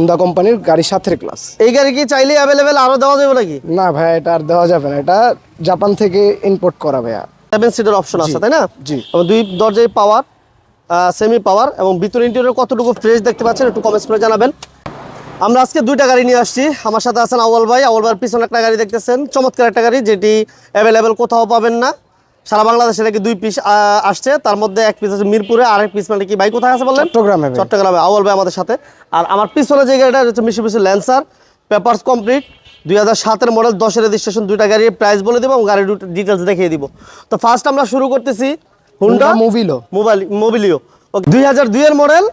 Honda কোম্পানির গাড়ি সাথের ক্লাস এই গাড়ি কি চাইলে অ্যাভেলেবেল আরও দেওয়া যাবে নাকি? না ভাই এটা আর দেওয়া যাবে না। এটা জাপান থেকে ইম্পোর্ট করা ভাইয়া। সেভেন সিটের অপশন আছে তাই না? জি। দুই দরজায় পাওয়ার সেমি পাওয়ার এবং ভিতরে ইন্টেরিয়র কতটুকু ফ্রেশ দেখতে পাচ্ছেন একটু কমেন্টস করে জানাবেন। আমরা আজকে দুইটা গাড়ি নিয়ে আসছি। আমার সাথে আছেন আওয়াল ভাই। আওয়াল ভাইয়ের পিছনে একটা গাড়ি দেখতেছেন। চমৎকার একটা গাড়ি যেটি অ্যাভেলেবেল কোথাও পাবেন না। সারা বাংলাদেশে নাকি দুই পিস আসছে। তার মধ্যে এক পিস আছে মিরপুরে আর এক পিস মানে কি ভাই কোথায় আছে বললেন চট্টগ্রামে চট্টগ্রামে আওয়াল ভাই আমাদের সাথে। আর আমার পিছনে যে গাড়িটা হচ্ছে মিশু মিশু ল্যান্সার পেপারস কমপ্লিট দুই হাজার সাতের মডেল দশের রেজিস্ট্রেশন দুইটা গাড়ির প্রাইস বলে দেবো এবং গাড়ির ডিটেলস দেখিয়ে দিব। তো ফার্স্ট আমরা শুরু করতেছি হুন্ডা মুভিলো মোবাইল মোবিলিও দুই হাজার দুইয়ের মডেল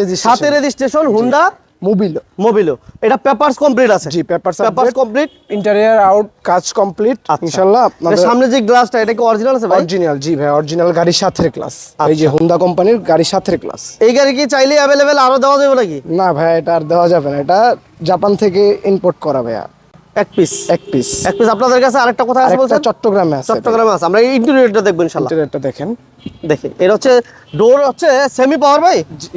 রেজিস্ট্রেশন সাতের রেজিস্ট্রেশন হুন্ডা মুভিলো মোবিলো এটা পেপারস কমপ্লিট আছে। জি papers papers complete interior out কাজ কমপ্লিট ইনশাআল্লাহ আপনাদের সামনে যে গ্লাসটা এটা কি অরিজিনাল আছে ভাই? অরিজিনাল জি ভাই অরিজিনাল গাড়ির সাথের গ্লাস এই যে হোন্ডা কোম্পানির গাড়ির সাথের গ্লাস এই গাড়ি কি চাইলে অ্যাভেলেবেল আরও দেওয়া যাবে নাকি? না ভাই এটা আর দেওয়া যাবে না। এটা জাপান থেকে ইম্পোর্ট করা ভাইয়া। এক পিস এক পিস এক পিস আপনাদের কাছে আরেকটা কোথায় আছে বলছেন? চট্টগ্রামে আছে। চট্টগ্রামে আছে। আমরা ইন্টেরিয়রটা দেখব ইনশাআল্লাহ। ইন্টেরিয়রটা দেখেন। দেখি এটা হচ্ছে ডোর হচ্ছে সেমি পাওয়ার ভাই। জি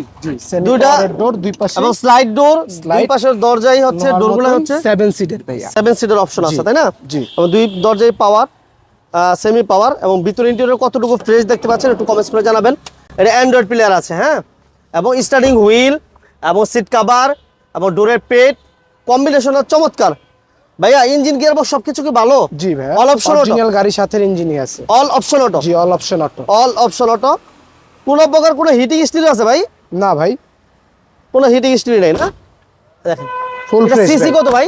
দুইটা ডোর দুই পাশে। এবং স্লাইড ডোর দুই পাশের দরজাই হচ্ছে ডোরগুলো হচ্ছে সেভেন সিটের ভাইয়া। সেভেন সিটের অপশন আছে তাই না? জি। এবং দুই দরজায় পাওয়ার সেমি পাওয়ার এবং ভিতরে ইন্টেরিয়র কতটুকু ফ্রেশ দেখতে পাচ্ছেন একটু কমেন্টস করে জানাবেন। এটা অ্যান্ড্রয়েড প্লেয়ার আছে হ্যাঁ? এবং স্টার্টিং হুইল এবং সিট কাভার এবং ডোরের পেট কম্বিনেশনের চমৎকার। ভাইয়া ইঞ্জিন গিয়ার বক্স সবকিছু কি ভালো? জি ভাইয়া অল অপশন অরিজিনাল গাড়ির সাথে ইঞ্জিনই আছে। অল অপশন অটো জি all option auto all option auto কোনো প্রকার কোনো হিটিং স্টিল আছে ভাই? না ভাই। কোনো হিটিং স্টিল নেই না? দেখেন। ফুল ফ্রেশ সিসি কত ভাই?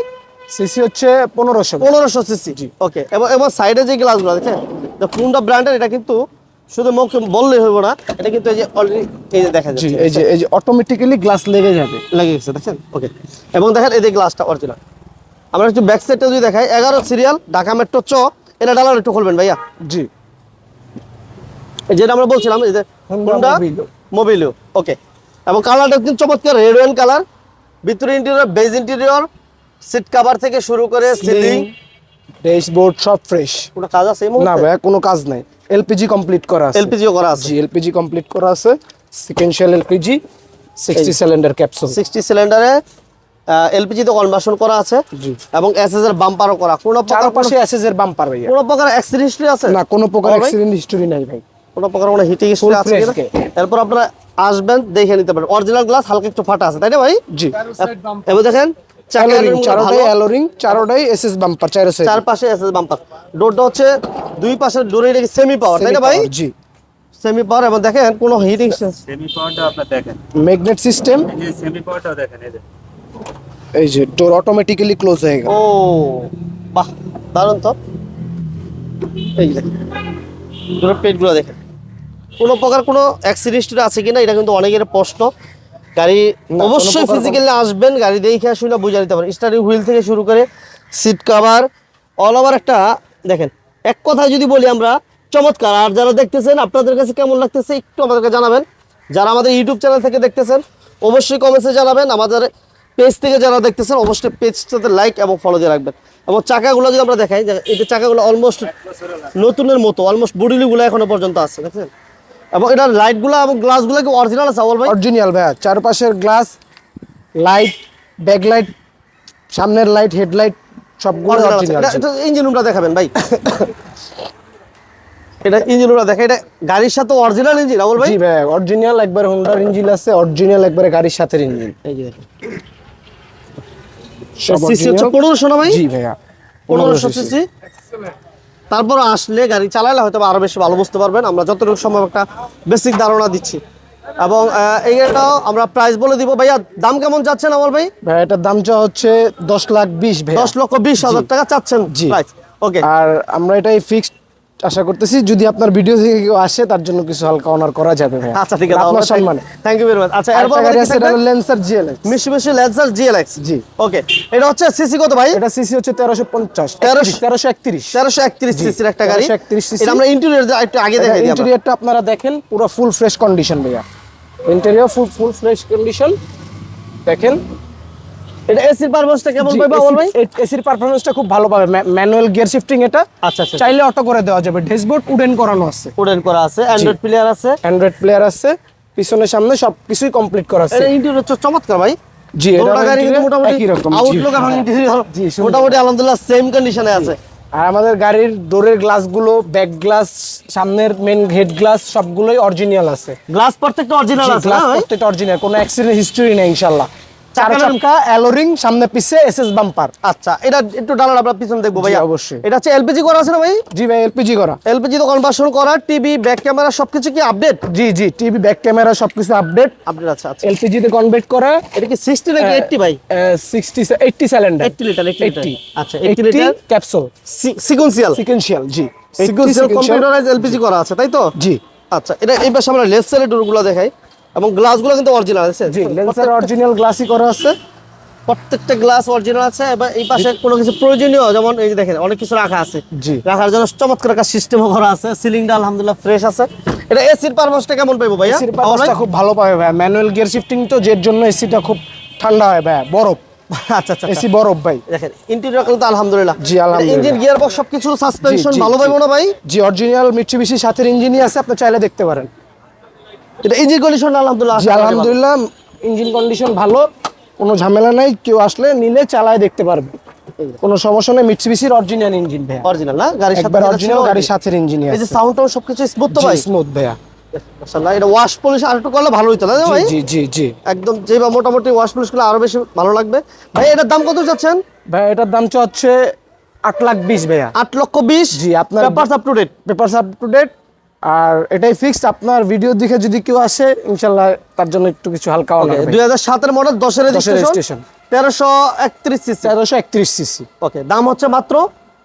সিসি হচ্ছে পনেরোশো পনেরোশো সিসি জি। ওকে এবং এবং সাইডে যে গ্লাসগুলো দেখেন ফোনটা ব্র্যান্ডের এটা কিন্তু শুধু মুখ বললেই হইব না এটা কিন্তু এই যে অলরেডি এই যে দেখা জি যাচ্ছে এই যে এই যে অটোমেটিক্যালি গ্লাস লেগে যাবে। লেগে গেছে দেখছেন? ওকে এবং দেখেন এই যে গ্লাসটা অরিজিনাল আমরা একটু ব্যাক সাইডটা যদি দেখাই এগারো সিরিয়াল ঢাকা মেট্রো চ এটা ডালার একটু খুলবেন ভাইয়া। জি। এই যেটা আমরা বলছিলাম এই যে হোন্ডা মোবিলিও ওকে এবং কালারটা কিন্তু চমৎকার রেড ওয়াইন কালার ভিতরে interior beige interior seat cover থেকে শুরু করে সিলিং ড্যাশবোর্ড সব ফ্রেশ কোনো কাজ আছে না ভাই কোনো কাজ নাই। এলপিজি কমপ্লিট করা আছে। এলপিজিও করা আছে। জি এলপিজি কমপ্লিট করা আছে। Sequential LPG sixty cylinder capsule sixty সিলিন্ডারে LPG তো কনভার্সন করা আছে এবং এসএস এর বাম্পারও করা। কোনো প্রকার চারপাশে এসএস এর বাম্পার ভাইয়া। কোনো প্রকার অ্যাক্সিডেন্ট হিস্ট্রি আছে? না কোনো প্রকার ভাই? অ্যাক্সিডেন্ট হিস্টোরি নাই ভাই। কোনো প্রকার কোনো হিটিং হিস্ট্রি আছে এরপর আপনারা আসবেন দেখে নিতে পারেন। অরিজিনাল গ্লাস হালকা একটু ফাটা আছে তাই না ভাই? জি। এবার দেখেন চারো সাইড চারপাশে এসএস বাম্পার ডোরটা হচ্ছে দুই পাশের ডোরে সেমি পাওয়ার তাই না ভাই? জি। সেমি পাওয়ার এবং দেখেন কোনো হিটিং সেমি পাওয়ারটা আপনার দেখেন। ম্যাগনেট সিস্টেম সেমি পাওয়ারটাও দেখেন এই যে। এই যে ডোর অটোমেটিক্যালি ক্লোজ হয়ে গেল। ও বাহ দারুণ তো। এই যে ডোরের পেটগুলো দেখেন। কোনো প্রকার কোনো অ্যাক্সিডেন্ট আছে কিনা এটা কিন্তু অনেকের প্রশ্ন। গাড়ি অবশ্যই ফিজিক্যালি আসবেন গাড়ি দেখে আসলে বুঝে নিতে পারেন। স্টারিং হুইল থেকে শুরু করে সিট কভার অল ওভার একটা দেখেন এক কথায় যদি বলি আমরা চমৎকার। আর যারা দেখতেছেন আপনাদের কাছে কেমন লাগতেছে একটু আমাদেরকে জানাবেন। যারা আমাদের ইউটিউব চ্যানেল থেকে দেখতেছেন অবশ্যই কমেন্টসে জানাবেন। আমাদের পেজ থেকে যারা দেখতেছেন অবশ্যই পেজটাতে লাইক এবং ফলো দিয়ে রাখবেন। এবং চাকাগুলো যদি আমরা দেখাই যে চাকাগুলো অলমোস্ট নতুনের মতো অলমোস্ট বুডিলিগুলো এখনও পর্যন্ত আছে দেখছেন? এবং এটার লাইটগুলো এবং গ্লাসগুলো কি অরিজিনাল আছে ভাই? অরিজিনাল ভাইয়া চারপাশের গ্লাস লাইট ব্যাক লাইট সামনের লাইট হেডলাইট সবগুলো। এটা- এটা ইঞ্জিন রুমটা দেখাবেন ভাই। এটা ইঞ্জিন রুমটা দেখা এটা গাড়ির সাথে অরিজিনাল ইঞ্জিন আমল ভাই? জি ভাই অরিজিনাল একবার হোন্ডার ইঞ্জিন আছে অরিজিনাল একবারে গাড়ির সাথে ইঞ্জিন এই যে দেখেন। সিসি হচ্ছে পনেরোশো না ভাই? জি ভাইয়া পনেরোশো সিসি। তারপর আসলে গাড়ি চালালে হয়তো আরও বেশি ভালো বুঝতে পারবেন। আমরা যতটুকু সম্ভব একটা বেসিক ধারণা দিচ্ছি। এবং এই গাড়িটাও আমরা প্রাইস বলে দিব। ভাইয়া দাম কেমন চাচ্ছেন আমার ভাই? ভাই এটার দাম চা হচ্ছে দশ লাখ বিশ দশ লক্ষ বিশ হাজার টাকা চাচ্ছেন জি। প্রাইস ওকে আর আমরা এটাই ফিক্সড আশা করতেছি যদি আপনার ভিডিও থেকে কেউ আসে তার জন্য কিছু হালকা অনার করা যাবে ভাই আচ্ছা ঠিক আছে আপনার সম্মানে। থ্যাংক ইউ ভেরি মাচ আচ্ছা এরপর গাড়ি আছে এটা থাকবে? ল্যান্সার জিএলএক্স মিশু মিশু লেন্সার জিএলএক্স জি। ওকে এটা হচ্ছে সিসি কত ভাই? এটা সিসি হচ্ছে তেরোশো পঞ্চাশ 1300 তেরোশো একত্রিশ। তেরোশো একত্রিশ সিসির একটা গাড়ি। 1331 এটা আমরা ইন্টেরিয়র একটু আগে দেখাই দিই। ইন্টেরিয়রটা আপনারা দেখেন পুরো ফুল ফ্রেশ কন্ডিশন ভাইয়া। Interior full full fresh condition দেখেন এটা এসির কেমন পাইবা বল ভাই? এসির খুব ভালো পাবে। ম্যানুয়াল গিয়ার শিফটিং এটা। আচ্ছা আচ্ছা চাইলে অটো করে দেওয়া যাবে। ড্যাশবোর্ড উডেন করানো আছে। উডেন করা আছে অ্যান্ড্রয়েড প্লেয়ার আছে। অ্যান্ড্রয়েড প্লেয়ার আছে। পিছনে সামনে কমপ্লিট করা আছে। এটা ইন্টেরিয়র চমৎকার ভাই। জি, এটা গাড়ি কিন্তু মোটামুটি রকম। আউটলুক এবং জি, মোটামুটি আলহামদুলিল্লাহ সেম কন্ডিশনে আছে। আর আমাদের গাড়ির ডোরের গ্লাসগুলো ব্যাক গ্লাস সামনের মেন হেড গ্লাস সবগুলোই অরিজিনাল আছে। গ্লাস প্রত্যেকটা অরিজিনাল আছে গ্লাস প্রত্যেকটা অরিজিনাল কোনো অ্যাক্সিডেন্ট হিস্টরি নেই ইনশাআল্লাহ। চাকা অ্যালোরিং সামনে পিছে এসএস বাম্পার আচ্ছা এটা একটু ডালার আমরা পিছনে দেখব ভাই অবশ্যই। এটা হচ্ছে এলপিজি করা আছে না ভাই? জি ভাই এলপিজি করা। এলপিজি তো কনভার্সন করা টিভি ব্যাক ক্যামেরা সবকিছু কি আপডেট জি জি টিভি ব্যাক ক্যামেরা সবকিছু আপডেট আপডেট আছে আচ্ছা। এলপিজি তে কনভার্ট করা। এটা কি 60 নাকি 80 ভাই? 60 80 সিলিন্ডার 80 লিটার 80 লিটার 80 আচ্ছা 80 লিটার ক্যাপসুল সিকোয়েন্সিয়াল সিকোয়েন্সিয়াল জি। সিকোয়েন্সিয়াল কম্পিউটারাইজ এলপিজি করা আছে তাই তো? জি। আচ্ছা এটা এই পাশে আমরা লেফট সাইডের ডোরগুলো দেখাই। এবং গ্লাসগুলো কিন্তু অরিজিনাল আছে জি লেন্সের অরিজিনাল গ্লাসই করা আছে। প্রত্যেকটা গ্লাস অরিজিনাল আছে এবং এই পাশে কোনো কিছু প্রয়োজনীয় যেমন এই যে দেখেন অনেক কিছু রাখা আছে। জি। রাখার জন্য চমৎকার একটা সিস্টেমও করা আছে সিলিংটা আলহামদুলিল্লাহ ফ্রেশ আছে। এটা এসির পারপাসটা কেমন পাইবো ভাইয়া? এসির পারপাসটা খুব ভালো পাবে ভাই ম্যানুয়াল গিয়ার শিফটিং তো যের জন্য এসিটা খুব ঠান্ডা হয় ভাই বরফ। আচ্ছা আচ্ছা এসি বরফ ভাই। দেখেন ইন্টেরিয়র কিন্তু আলহামদুলিল্লাহ। জি, আলহামদুলিল্লাহ। ইঞ্জিন গিয়ার বক্স সবকিছু সাসপেনশন ভালো জি। পাইবো না ভাই? জি অরিজিনাল মিটসুবিশি সাথের ইঞ্জিনই আছে আপনি চাইলে দেখতে পারেন। এটা ইঞ্জিন কন্ডিশন আলহামদুলিল্লাহ আলহামদুলিল্লাহ। ইঞ্জিন কন্ডিশন ভালো কোনো ঝামেলা নাই কেউ আসলে নিলে চালায় দেখতে পারবে। কোনো সমস্যা নেই মিটসুবিশির অরিজিনাল ইঞ্জিন ভাই অরিজিনাল না? গাড়ির সাথে অরিজিনাল গাড়ির সাথের ইঞ্জিনই এই যে আছে। সাউন্ডটাও সবকিছু স্মুথ তো ভাই? স্মুথ ভাইয়া। মাশাআল্লাহ এটা ওয়াশ পলিশ আর একটু করলে ভালো হইতো না ভাই? জি জি জি। একদম যে বা মোটামুটি ওয়াশ পলিশ করলে আরও বেশি ভালো লাগবে। ভাই এটার দাম কত যাচ্ছেন ভাই এটার দাম হচ্ছে আট লাখ বিশ ভাইয়া। আট লক্ষ বিশ? জি, আপনার- papers up to date papers up to date আর এটাই ফিক্সড আপনার ভিডিও দেখে যদি কেউ আসে ইনশাল্লাহ তার জন্য একটু কিছু হালকা হবে। দুই হাজার সাতের মডেল দশের দশের রেজিস্ট্রেশন তেরোশো একত্রিশ সিসি তেরোশো একত্রিশ সিসি ওকে দাম হচ্ছে মাত্র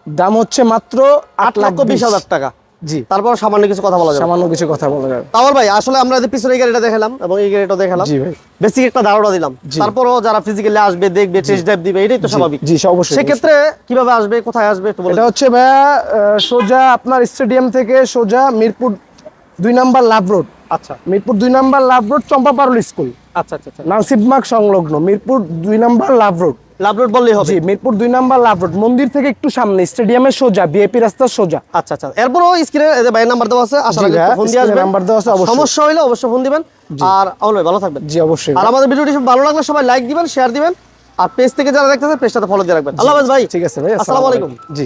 দাম হচ্ছে মাত্র আট লক্ষ বিশ। হাজার টাকা। জি। তারপর সামান্য কিছু কথা বলা যাবে। সামান্য কিছু কথা বলা যাবে। তাওয়ার ভাই আসলে আমরা যে পিছনে এই গাড়িটা দেখালাম এবং এই গাড়িটা দেখালাম জি ভাই। বেসিক একটা ধারণা দিলাম। তারপরও যারা ফিজিক্যালি আসবে দেখবে টেস্ট ড্রাইভ দিবে এটাই তো স্বাভাবিক। জি অবশ্যই। সেক্ষেত্রে কীভাবে আসবে কোথায় আসবে একটু এটা হচ্ছে ভাইয়া সোজা আপনার স্টেডিয়াম থেকে সোজা মিরপুর দুই নাম্বার লাভ রোড আচ্ছা। মিরপুর দুই number love road Champa Parul school. আচ্ছা আচ্ছা আচ্ছা। সংলগ্ন মিরপুর দুই number love road. Love road বললেই হবে। জি মিরপুর দুই নাম্বার লাভ রোড মন্দির থেকে একটু সামনে স্টেডিয়ামের সোজা বিএপি রাস্তার সোজা। আচ্ছা আচ্ছা। এরপরও স্ক্রিনে নাম্বার দেওয়া আছে ফোন দিয়ে আসবেন। নাম্বার দেওয়া আছে, অবশ্যই। সমস্যা হলে অবশ্যই ফোন দিবেন। আর ভালো থাকবেন। জি অবশ্যই। আর আমাদের ভিডিওটি ভালো লাগলে সবাই লাইক দিবেন শেয়ার দিবেন। আর পেজ থেকে যারা দেখতেছে পেজটাতে ফলো দিয়ে রাখবেন। আল্লাহ ভাই। ঠিক আছে ভাই আসসালামু আলাইকুম। জি।